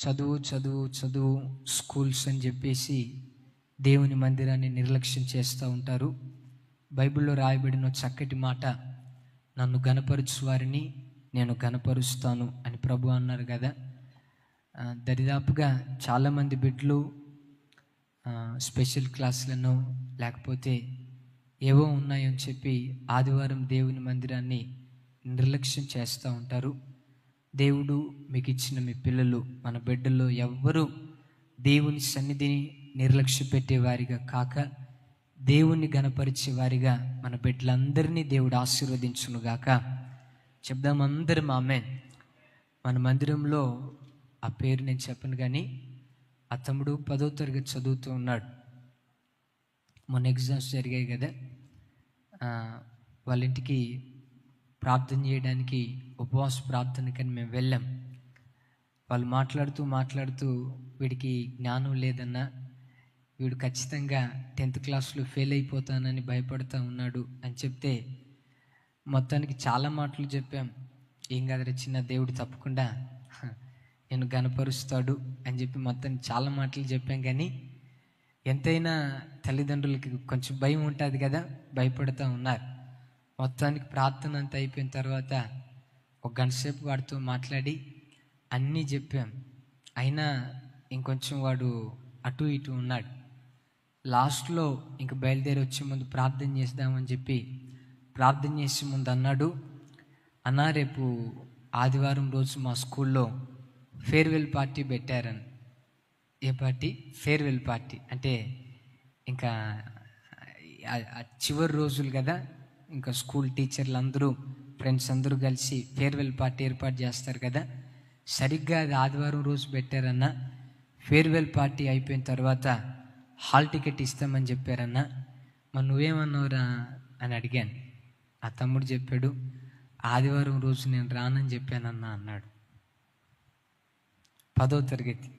చదువు చదువు చదువు స్కూల్స్ అని చెప్పేసి దేవుని మందిరాన్ని నిర్లక్ష్యం చేస్తూ ఉంటారు. బైబిల్లో రాయబడిన చక్కటి మాట నన్ను గనపరుచు వారిని నేను గనపరుస్తాను అని ప్రభు అన్నారు కదా. దరిదాపుగా చాలామంది బిడ్డలు స్పెషల్ క్లాసులను లేకపోతే ఏవో ఉన్నాయని చెప్పి ఆదివారం దేవుని మందిరాన్ని నిర్లక్ష్యం చేస్తూ ఉంటారు. దేవుడు మీకు ఇచ్చిన మీ పిల్లలు మన బిడ్డల్లో ఎవ్వరూ దేవుని సన్నిధిని నిర్లక్ష్య పెట్టే వారిగా కాక దేవుణ్ణి గనపరిచే వారిగా మన బిడ్డలందరినీ దేవుడు ఆశీర్వదించునుగాక చెప్దాం అందరం ఆమె మన మందిరంలో ఆ పేరు నేను చెప్పను కానీ ఆ తమ్ముడు పదో తరగతి చదువుతూ ఉన్నాడు. మొన్న ఎగ్జామ్స్ జరిగాయి కదా. వాళ్ళ ఇంటికి ప్రార్థన చేయడానికి ఉపవాస ప్రార్థనకని మేము వెళ్ళాం. వాళ్ళు మాట్లాడుతూ మాట్లాడుతూ వీడికి జ్ఞానం లేదన్నా వీడు ఖచ్చితంగా టెన్త్ క్లాస్లో ఫెయిల్ అయిపోతానని భయపడుతూ ఉన్నాడు అని చెప్తే మొత్తానికి చాలా మాటలు చెప్పాం. ఏం కాదు చిన్న దేవుడు తప్పకుండా నేను గనపరుస్తాడు అని చెప్పి మొత్తానికి చాలా మాటలు చెప్పాం కానీ ఎంతైనా తల్లిదండ్రులకి కొంచెం భయం ఉంటుంది కదా భయపడుతూ ఉన్నారు. మొత్తానికి ప్రార్థన అంతా అయిపోయిన తర్వాత ఒక గంట సేపు వాడితో మాట్లాడి అన్నీ చెప్పాం. అయినా ఇంకొంచెం వాడు అటు ఇటు ఉన్నాడు. లాస్ట్లో ఇంక బయలుదేరి వచ్చే ముందు ప్రార్థన చేద్దామని చెప్పి ప్రార్థన చేసే ముందు అన్నాడు అన్నా రేపు ఆదివారం రోజు మా స్కూల్లో ఫేర్వెల్ పార్టీ పెట్టారని. ఏ పార్టీ? Farewell party. అంటే ఇంకా చివరి రోజులు కదా? ఇంకా స్కూల్ టీచర్లు అందరూ ఫ్రెండ్స్ అందరూ కలిసి ఫేర్వెల్ పార్టీ ఏర్పాటు చేస్తారు కదా? సరిగ్గా అది ఆదివారం రోజు పెట్టారన్న. ఫేర్వెల్ పార్టీ అయిపోయిన తర్వాత హాల్ టికెట్ ఇస్తామని చెప్పారన్న. మరి నువ్వేమన్నావురా అని అడిగాను. ఆ తమ్ముడు చెప్పాడు ఆదివారం రోజు నేను రానని చెప్పానన్నా అన్నాడు. పదో తరగతి.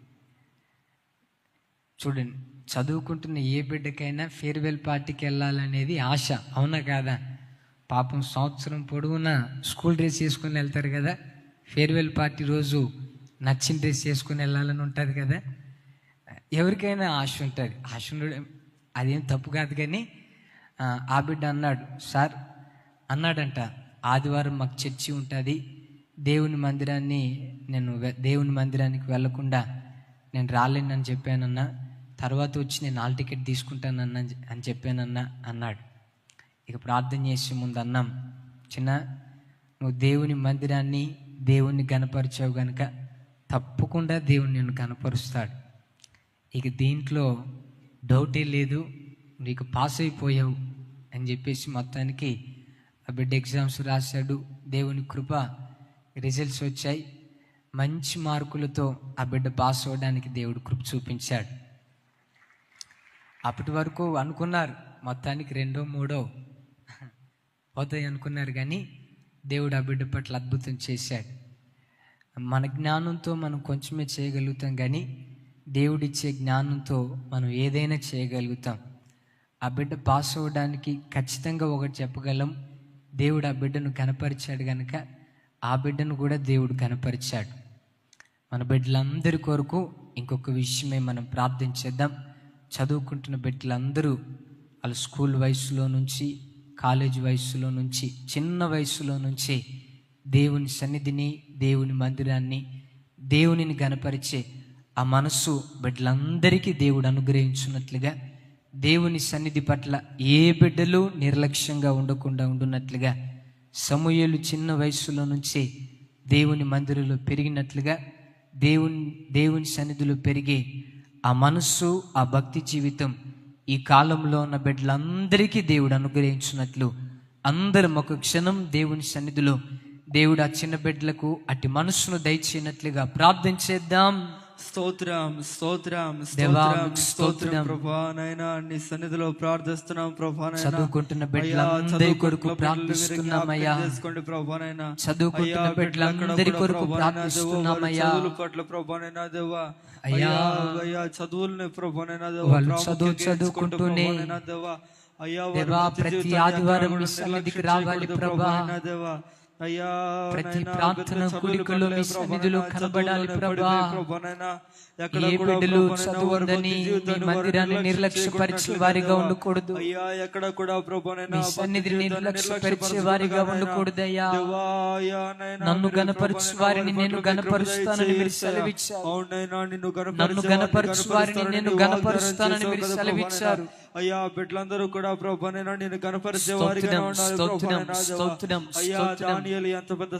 చూడండి చదువుకుంటున్న ఏ బిడ్డకైనా ఫేర్వెల్ పార్టీకి వెళ్ళాలనేది ఆశ అవునా కాదా? పాపం సంవత్సరం పొడవునా స్కూల్ డ్రెస్ వేసుకొని వెళ్తారు కదా. ఫేర్వెల్ పార్టీ రోజు నచ్చిన డ్రెస్ వేసుకొని వెళ్ళాలని ఉంటుంది కదా. ఎవరికైనా ఆశ ఉంటుంది. ఆశ ఉండడం అదేం తప్పు కాదు కానీ ఆ, బిడ్డ అన్నాడు సార్ అన్నాడంట ఆదివారం మాకు చర్చి ఉంటుంది. దేవుని మందిరాన్ని నేను దేవుని మందిరానికి వెళ్ళకుండా నేను రాలేనని చెప్పానన్నా. తర్వాత వచ్చి నేను హాల్ టికెట్ తీసుకుంటానన్నా అని చెప్పానన్నా అన్నాడు. ఇక ప్రార్థన చేసే ముందు అన్నాం చిన్న నువ్వు దేవుని మందిరాన్ని దేవుణ్ణి గనపరిచావు కనుక తప్పకుండా దేవుణ్ణి నిన్ను కనపరుస్తాడు ఇక దీంట్లో డౌటే లేదు నీకు పాస్ అయిపోయావు అని చెప్పేసి మొత్తానికి ఆ బిడ్డ ఎగ్జామ్స్ రాశాడు. దేవుని కృప రిజల్ట్స్ వచ్చాయి. మంచి మార్కులతో ఆ బిడ్డ పాస్ అవ్వడానికి దేవుడు కృప చూపించాడు. అప్పటి వరకు అనుకున్నారు మొత్తానికి రెండో మూడో అవుతాయి అనుకున్నారు కానీ దేవుడు ఆ బిడ్డ పట్ల అద్భుతం చేశాడు. మన జ్ఞానంతో మనం కొంచెమే చేయగలుగుతాం కానీ దేవుడిచ్చే జ్ఞానంతో మనం ఏదైనా చేయగలుగుతాం. ఆ బిడ్డ పాస్ అవ్వడానికి ఖచ్చితంగా ఒకటి చెప్పగలం దేవుడు ఆ బిడ్డను కనపరిచాడు కనుక ఆ బిడ్డను కూడా దేవుడు కనపరిచాడు. మన బిడ్డలందరి కొరకు ఇంకొక విషయమే మనం ప్రార్థించేద్దాం చదువుకుంటున్న బిడ్డలందరూ వాళ్ళ స్కూల్ వయసులో నుంచి కాలేజ్ వయసులో నుంచి చిన్న వయసులో నుంచి దేవుని సన్నిధిని దేవుని మందిరాన్ని దేవునిని గనపరిచే ఆ మనస్సు బిడ్డలందరికీ దేవుడు అనుగ్రహించున్నట్లుగా దేవుని సన్నిధి పట్ల ఏ బిడ్డలు నిర్లక్ష్యంగా ఉండకుండా ఉండున్నట్లుగా సమూహలు చిన్న వయసులో నుంచే దేవుని మందిరంలో పెరిగినట్లుగా దేవుని దేవుని సన్నిధిలో పెరిగే ఆ మనస్సు ఆ భక్తి జీవితం ఈ కాలంలో ఉన్న బిడ్డలందరికీ దేవుడు అనుగ్రహించినట్లు అందరం ఒక క్షణం దేవుని సన్నిధిలో దేవుడు ఆ చిన్న బిడ్డలకు అటు మనసును దయచేయనట్లుగా ప్రార్థించేద్దాం చేద్దాం. స్తోత్రం స్తోత్రం స్తోత్రం స్తోత్రం. ప్రభా. నైనా నీ సన్నిధిలో ప్రార్థిస్తున్నాం ప్రభా నైనా. చదువుకుంటున్న బిడ్డలందరి కొరకు ప్రార్థిస్తున్నామయ్యా. చేసుకోండి ప్రభా నైనా. చదువుకుంటున్న బిడ్డలందరి కొరకు ప్రార్థిస్తున్నామయ్యా. చదువుల పట్ల ప్రభా నైనా దేవా. అయ్యా. అయ్యా చదువుల్ని ప్రభా నైనా దేవా చదువు చదువుకుంటూనే దేవా. అయ్యా ప్రతి ఆదివారం సన్నిధికి రావాలి ప్రభా. దేవా. ప్రతి ప్రార్థన కూడికలో మీ సన్నిధిలో కనబడాలి ప్రభా. ఏ బిడ్డలు ప్రభా, నాయనా, చదువు వారి ఉందని భక్తి మీ మందిరాన్ని నిర్లక్ష్యం నిర్లక్ష్యపరిచే వారిగా. ఉండకూడదు ఎక్కడ కూడా మీ సన్నిధిని నిర్లక్ష్యపరిచే వారిగా ఉండకూడదయ్యా దేవా, అయ్యా, నన్ను గనపరచు వారిని వారి నేను గనపరుస్తానని మీరు సెలవిచ్చారు. నిన్ను గనపరిచే వారిని నేను గనపరుస్తానని మీరు సెలవిచ్చారు. అయ్యా బిడ్డలందరూ కూడా ప్రభా నేను కనపరిచే వారిగా ఉన్నారు అయ్యా. దానియేలు ఎంత పెద్ద